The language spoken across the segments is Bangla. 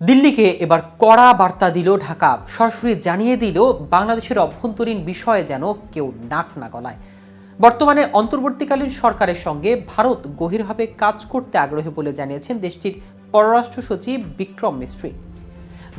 দিল্লিকে এবার কড়া বার্তা দিল ঢাকা। সরাসরি জানিয়ে দিল, বাংলাদেশের অভ্যন্তরীণ বিষয়ে যেন কেউ নাক না গলায়। বর্তমানে অন্তর্বর্তীকালীন সরকারের সঙ্গে ভারত গভীরভাবে কাজ করতে আগ্রহী বলে জানিয়েছেন দেশটির পররাষ্ট্র সচিব বিক্রম মিস্ত্রি।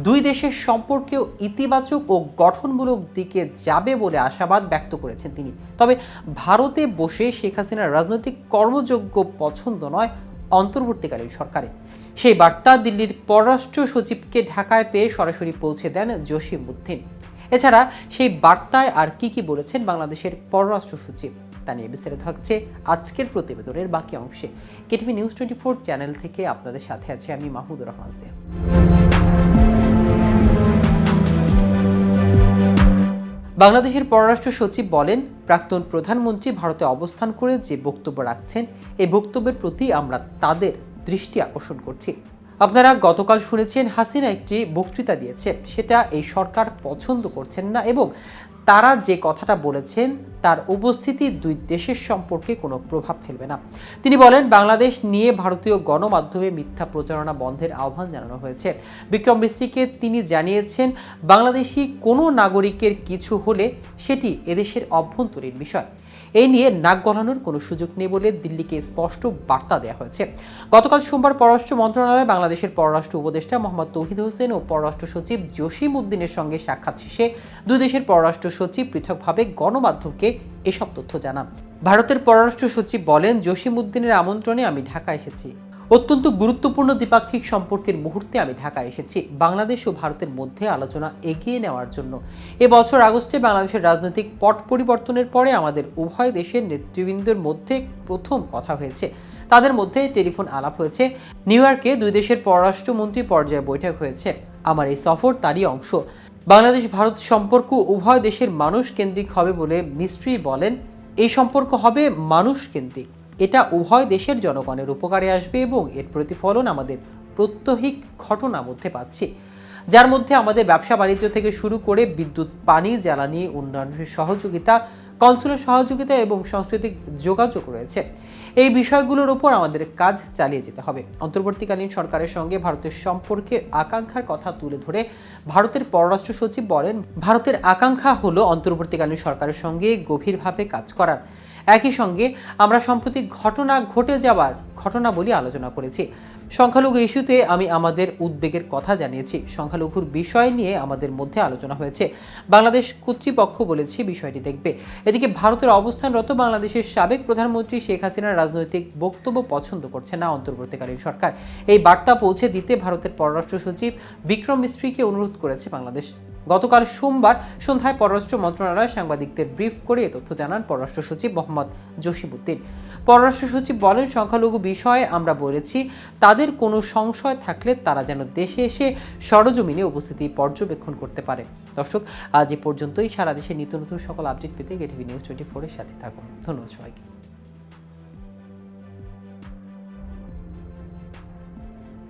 দুই দেশের সম্পর্কেও ইতিবাচক ও গঠনমূলক দিকে যাবে বলে আশাবাদ ব্যক্ত করেছেন তিনি। তবে ভারতে বসে শেখ হাসিনার রাজনৈতিক কর্মযোগ্য পছন্দ নয় অন্তর্বর্তীকালীন সরকারের সেই বার্তা দিল্লির পররাষ্ট্র সচিবকে ঢাকায় পেয়ে সরাসরি পৌঁছে দেন জসিম উদ্দিন। এছাড়া সেই বার্তায় আর কি কি বলেছেন বাংলাদেশের পররাষ্ট্র সচিব, তা নিয়ে বিস্তারিত থাকছে আজকের প্রতিবেদনের বাকি অংশে। KTV news twenty four channel থেকে আপনাদের সাথে আছে আমি মাহমুদুর রহমান সিয়া বাংলাদেশের পররাষ্ট্র সচিব বলেন, প্রাক্তন প্রধানমন্ত্রী ভারতে অবস্থান করে যে বক্তব্য রাখছেন এই বক্তব্যের প্রতি আমরা তাদের দৃষ্টি আকর্ষণ করছি। আপনারা গতকাল শুনেছেন, হাসিনা একটি বক্তৃতা দিয়েছে সেটা এই সরকার পছন্দ করছেন না এবং তারা যে কথাটা বলেছেন তার উপস্থিতি দুই দেশের সম্পর্কে কোনো প্রভাব ফেলবে না। তিনি বলেন, বাংলাদেশ নিয়ে ভারতীয় গণমাধ্যমে মিথ্যা প্রচারণা বন্ধের আহ্বান জানানো হয়েছে। বিক্রম মিস্ত্রিকে তিনি জানিয়েছেন, বাংলাদেশি কোনো নাগরিকের কিছু হলে সেটি এদেশের অভ্যন্তরীণ বিষয়। এই নিয়ে নাক গলানোর কোনো সুযোগ নেই বলে দিল্লিকে স্পষ্ট বার্তা দেওয়া হয়েছে। গতকাল সোমবার পররাষ্ট্র মন্ত্রণালয়ে, বাংলাদেশের পররাষ্ট্র উপদেষ্টা মোহাম্মদ তৌহিদ হোসেন ও পররাষ্ট্র সচিব জসিম উদ্দিনের সঙ্গে সাক্ষাৎ শেষে দুই দেশের পররাষ্ট্র সচিব পৃথকভাবে গণমাধ্যমকে এসব তথ্য জানান। ভারতের পররাষ্ট্র সচিব বলেন, জসিম উদ্দিনের আমন্ত্রণে আমি ঢাকা এসেছি। অত্যন্ত গুরুত্বপূর্ণ দ্বিপাক্ষিক সম্পর্কের মুহূর্তে আমি ঢাকায় এসেছি। বাংলাদেশ ও ভারতের মধ্যে আলোচনা এগিয়ে নেওয়ার জন্য। এবছর আগস্টে বাংলাদেশের রাজনৈতিক পট পরিবর্তনের পরে আমাদের উভয় দেশের নেতৃবৃন্দের মধ্যে প্রথম কথা হয়েছে। তাদের মধ্যে টেলিফোন আলাপ হয়েছে। নিউ ইয়র্কে দুই দেশের পররাষ্ট্রমন্ত্রী পর্যায়ে বৈঠক হয়েছে। আমার এই সফর তারই অংশ। বাংলাদেশ ভারত সম্পর্ক উভয় দেশের মানুষ কেন্দ্রিক হবে বলে মিস্ত্রি বলেন, এই সম্পর্ক হবে মানুষ কেন্দ্রিক। এটা উভয় দেশের জনগণের উপকারে আসবে এবং এর প্রতিফলন আমাদের প্রত্যহিক ঘটনা মধ্যে পাচ্ছি। যার মধ্যে আমাদের ব্যবসা বাণিজ্য থেকে শুরু করে বিদ্যুৎ, পানি, জ্বালানি, উন্নয়নের সহযোগিতা, কনসুলার সহযোগিতা এবং সাংস্কৃতিক যোগাযোগ রয়েছে। এই বিষয়গুলোর উপর আমাদের কাজ চালিয়ে যেতে হবে। অন্তর্বর্তীকালীন সরকারের সঙ্গে ভারতের সম্পর্কের আকাঙ্ক্ষার কথা তুলে ধরে ভারতের পররাষ্ট্র সচিব বলেন, ভারতের আকাঙ্ক্ষা হলো অন্তর্বর্তীকালীন সরকারের সঙ্গে গভীরভাবে কাজ করার। একই সঙ্গে আমরা সম্প্রতি ঘটনা ঘটে যাওয়ার ঘটনা ঘটনাবলী আলোচনা করেছি। সংখ্যালঘু ইস্যুতে আমি আমাদের উদ্বেগের কথা জানিয়েছি। সংখ্যালঘুর বিষয় নিয়ে আমাদের মধ্যে আলোচনা হয়েছে। বাংলাদেশ কর্তৃপক্ষ বলেছে বিষয়টি দেখবে। এদিকে ভারতের অবস্থানরত বাংলাদেশের সাবেক প্রধানমন্ত্রী শেখ হাসিনার রাজনৈতিক বক্তব্য পছন্দ করছে না অন্তর্বর্তীকালীন সরকার। এই বার্তা পৌঁছে দিতে ভারতের পররাষ্ট্র সচিব বিক্রম মিস্ত্রিকে অনুরোধ করেছে বাংলাদেশ গতকাল সোমবার সন্ধ্যায় পররাষ্ট্র মন্ত্রণালয় সাংবাদিকদের ব্রিফ করে তথ্য জানান পররাষ্ট্র সচিব মোহাম্মদ জসিমউদ্দিন। পররাষ্ট্র সচিব বলেন, সংখ্যালঘু বিষয়ে আমরা বলেছি, তাদের কোনো সংশয় থাকলে তারা যেন দেশে এসে সরজমিনে উপস্থিতি পর্যবেক্ষণ করতে পারে। দর্শক, আজ এ পর্যন্তই। সারা দেশে নিত্য নতুন সকল আপডেট পেতে গেটিভি নিউজ টোয়েন্টি ফোরের সাথে থাকুন। ধন্যবাদ সবাইকে।